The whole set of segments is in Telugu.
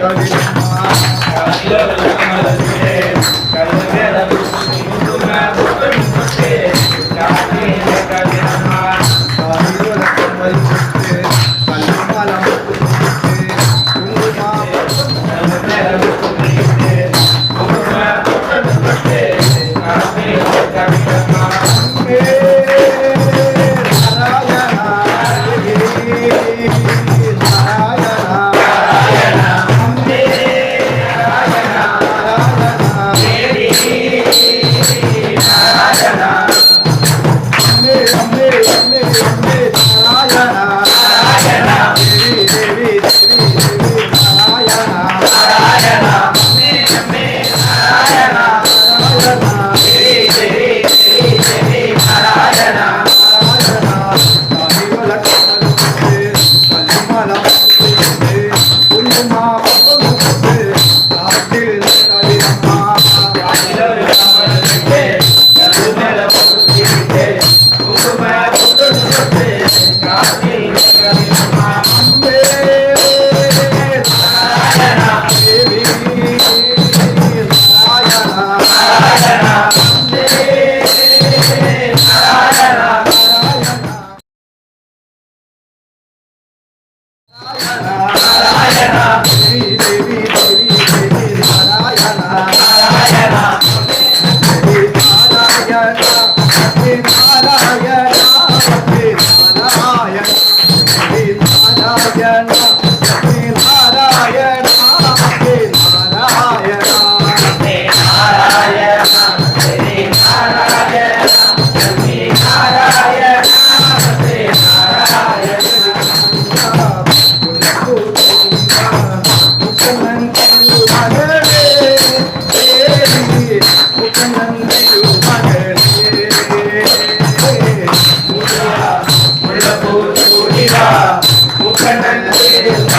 Thank you. Hadi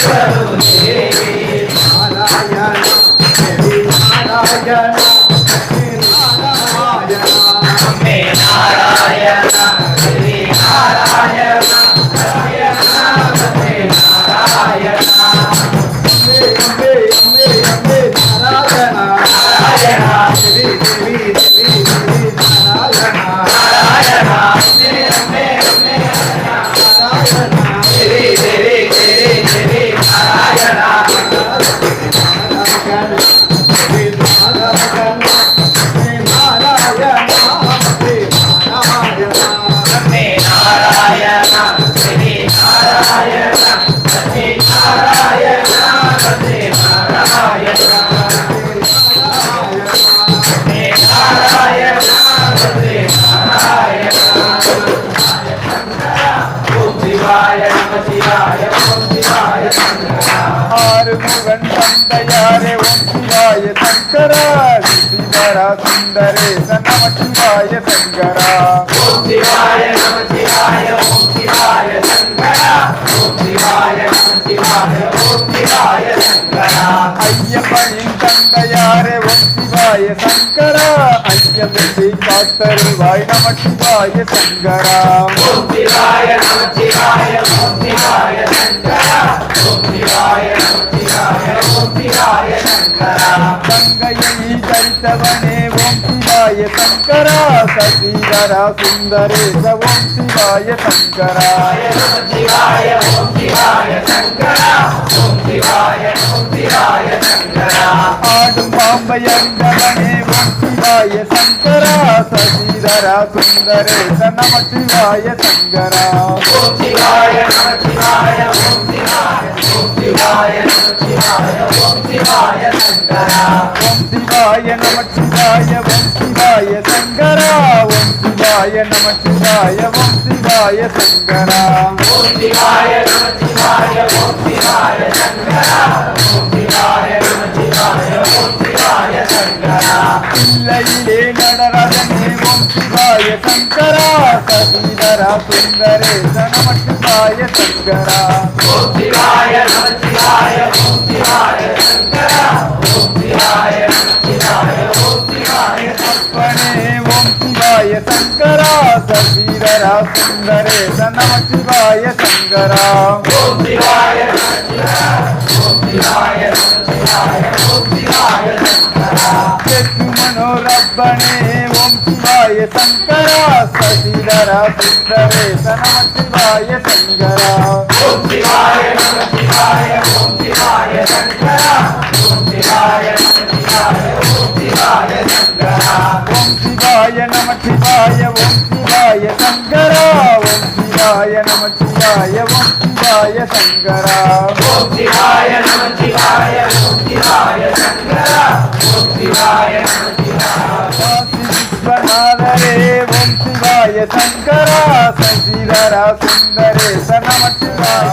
Thank you. தந்தையாரே ஓம்பியாய சங்கரா சித்திவரா சுந்தரேச நம சிவாய சங்கரா ஓம் சிவாய நம சிவாய ஓம் சிவாய சங்கரா ஓம் சிவாய நம சிவாய ஓம் சிவாய சங்கரா ஐயப்பனின் தந்தையாரே ஓம் சிவாய சங்கரா ஐயப்பத்தை காத்தருவாய் நம சிவாய சங்கரா ஓம் சிவாய நம சிவாய ஓம் சிவாய சங்கரா ஓம் சிவாய நம சிவாய గంగయని చరితవనే ఓం శివాయ శంకర సతీధర సుందరేశ ఓం శివాయ శంకరాయ ఆడు పాంబయంగవనే ఓం శివాయ శంకర సుందరేశ నమ శివాయ శంకరా ఓం శివాయ నమ శివాయ ఓం శివాయ శంకరా ఓం శివాయ నమ శివాయ ఓం శివాయ శంకరా ఓం శివాయ నమ శివాయ ఓం శివాయ శంకరా సాయ శంకర కవీధర సుందరేశ నమస్సు సాయ శంకర సప్పనే శంకర సీర సుందరేశ నమ శివాయ శంకర మనోరబ్బణే ఓం శివాయ శంకర సీర సుందరేశ నమ శివాయ శంకర శివాయ శివాయ శివాయ శంకర శివాయ శివాయ నమ శివాయ ఓం శివాయ శంకర. ఓం శివాయ నమ శివాయ ఓం శివాయ శంకర. ఓం శివాయ నమ శివాయ ఓం శివాయ శంకర. ఓం శివాయ నమ శివాయ. ఓం శంకర. సంజీవర సుందరేశ నమ శివాయ.